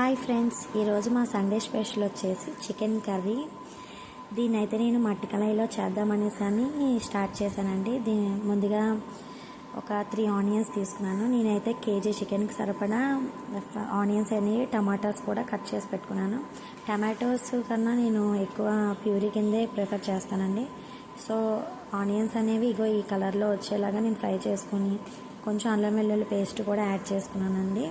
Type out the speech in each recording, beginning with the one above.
Hi friends ఈరోజు మా Sunday special వచ్చేసి చికెన్ కర్రీ. దీని అయితే నేను మట్టి కళాయిలో చేద్దామనేసి అని స్టార్ట్ చేశానండి. దీని ముందుగా ఒక త్రీ ఆనియన్స్ తీసుకున్నాను. నేనైతే కేజీ చికెన్కి సరిపడా ఆనియన్స్ అనేవి టమాటాస్ కూడా కట్ చేసి పెట్టుకున్నాను. టమాటోస్ కన్నా నేను ఎక్కువ ప్యూరీ కిందే ప్రిఫర్ చేస్తానండి. సో ఆనియన్స్ అనేవి ఇగో ఈ కలర్లో వచ్చేలాగా నేను ఫ్రై చేసుకుని కొంచెం అల్లం వెల్లుల్లి పేస్ట్ కూడా యాడ్ చేసుకున్నానండి.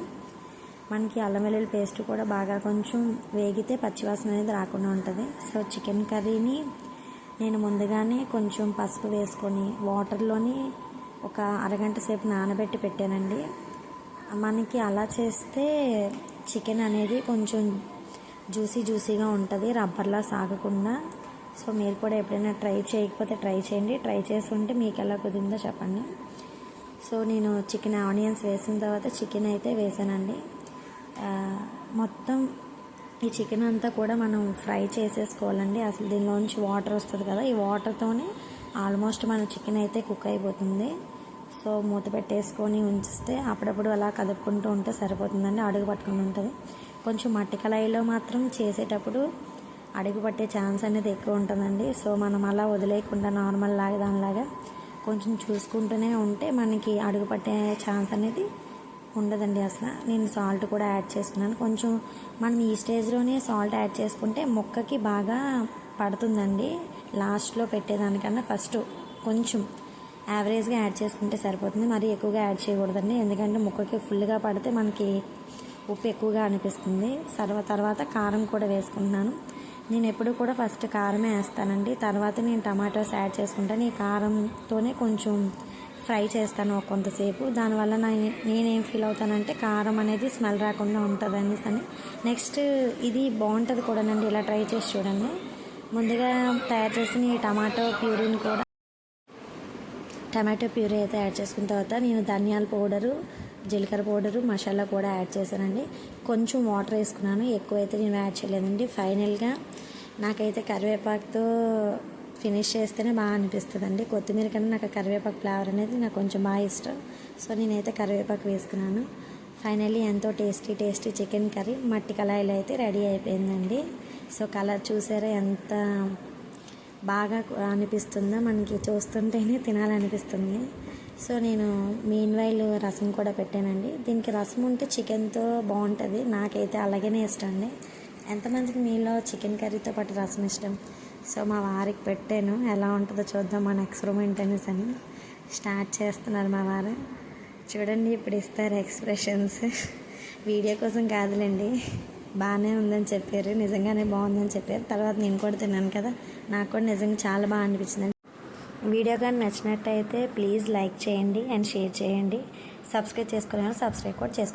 మనకి అల్లం వెల్లుల్లి పేస్ట్ కూడా బాగా కొంచెం వేగితే పచ్చివాసన అనేది రాకుండా ఉంటుంది. సో చికెన్ కర్రీని నేను ముందుగానే కొంచెం పసుపు వేసుకొని వాటర్లోని ఒక అరగంట సేపు నానబెట్టి పెట్టానండి. మనకి అలా చేస్తే చికెన్ అనేది కొంచెం జ్యూసీ జ్యూసీగా ఉంటుంది రబ్బర్లా సాగకుండా. సో మీరు కూడా ఎప్పుడైనా ట్రై చేయకపోతే ట్రై చేయండి. ట్రై చేసి ఉంటే మీకు ఎలా కుదిరిందో చెప్పండి. సో నేను చికెన్ ఆనియన్స్ వేసిన తర్వాత చికెన్ అయితే వేసానండి. మొత్తం ఈ చికెన్ అంతా కూడా మనం ఫ్రై చేసేసుకోవాలండి. అసలు దీనిలోంచి వాటర్ వస్తుంది కదా ఈ వాటర్తోనే ఆల్మోస్ట్ మన చికెన్ అయితే కుక్ అయిపోతుంది. సో మూత పెట్టేసుకొని ఉంచిస్తే అప్పుడప్పుడు అలా కదుపుకుంటూ ఉంటే సరిపోతుందండి అడుగు పట్టుకుని ఉంటుంది. కొంచెం మట్టి కళాయిలో మాత్రం చేసేటప్పుడు అడుగు పట్టే ఛాన్స్ అనేది ఎక్కువ ఉంటుందండి. సో మనం అలా వదిలేయకుండా నార్మల్ లాగా దానిలాగా కొంచెం చూసుకుంటూనే ఉంటే మనకి అడుగు పట్టే ఛాన్స్ అనేది ఉండదండి అసలు. నేను సాల్ట్ కూడా యాడ్ చేసుకున్నాను కొంచెం మనం ఈ స్టేజ్లోనే సాల్ట్ యాడ్ చేసుకుంటే మొక్కకి బాగా పడుతుందండి. లాస్ట్లో పెట్టేదానికన్నా ఫస్ట్ కొంచెం యావరేజ్గా యాడ్ చేసుకుంటే సరిపోతుంది. మరి ఎక్కువగా యాడ్ చేయకూడదండి. ఎందుకంటే ముక్కకి ఫుల్గా పడితే మనకి ఉప్పు ఎక్కువగా అనిపిస్తుంది. సర్వ తర్వాత కారం కూడా వేసుకుంటున్నాను. నేను ఎప్పుడు కూడా ఫస్ట్ కారమే వేస్తానండి. తర్వాత నేను టమాటోస్ యాడ్ చేసుకుంటాను. ఈ కారంతోనే కొంచెం ఫ్రై చేస్తాను కొంతసేపు. దానివల్ల నా నేనేం ఫీల్ అవుతానంటే కారం అనేది స్మెల్ రాకుండా ఉంటుంది అనేసి అని నెక్స్ట్ ఇది బాగుంటుంది కూడానండి. ఇలా ట్రై చేసి చూడండి. ముందుగా తయారు చేసిన ఈ టమాటో ప్యూరీని కూడా టమాటో ప్యూరీ అయితే యాడ్ చేసుకున్న తర్వాత నేను ధనియాల పౌడరు జీలకర్ర పౌడరు మసాలా కూడా యాడ్ చేశానండి. కొంచెం వాటర్ వేసుకున్నాను. ఎక్కువ అయితే నేను యాడ్ చేయలేదండి. ఫైనల్గా నాకైతే కరివేపాకుతో ఫినిష్ చేస్తేనే బాగా అనిపిస్తుందండి. కొత్తిమీర కన్నా నాకు కరివేపాకు ఫ్లేవర్ అనేది నాకు కొంచెం బాగా ఇష్టం. సో నేనైతే కరివేపాకు వేసుకున్నాను. ఫైనల్లీ ఎంతో టేస్టీ టేస్టీ చికెన్ కర్రీ. మట్టి కళాయిలో అయితే రెడీ అయిపోయిందండి. సో కలర్ చూసారా ఎంత బాగా అనిపిస్తుందో మనకి చూస్తుంటేనే తినాలనిపిస్తుంది. సో నేను మీన్ వైల్ రసం కూడా పెట్టానండి. దీనికి రసం ఉంటే చికెన్తో బాగుంటుంది. నాకైతే అలాగనే ఇష్టం అండి. ఎంతమందికి మీలో చికెన్ కర్రీతో పాటు రసం ఇష్టం? సో మా వారికి పెట్టాను. ఎలా ఉంటుందో చూద్దాం. మన ఎక్స్పెరిమెంట్ అనేసి అని స్టార్ట్ చేస్తున్నారు మా వారు. చూడండి ఇప్పుడు ఇస్తారు ఎక్స్ప్రెషన్స్ వీడియో కోసం కాదులేండి. బాగానే ఉందని చెప్పారు. నిజంగానే బాగుందని చెప్పారు. తర్వాత నేను కూడా తిన్నాను కదా. నాకు కూడా నిజంగా చాలా బాగా అనిపించింది వీడియో కానీ నచ్చినట్టయితే ప్లీజ్ లైక్ చేయండి అండ్ షేర్ చేయండి. సబ్స్క్రైబ్ చేసుకోలేము సబ్స్క్రైబ్ కూడా చేసుకోండి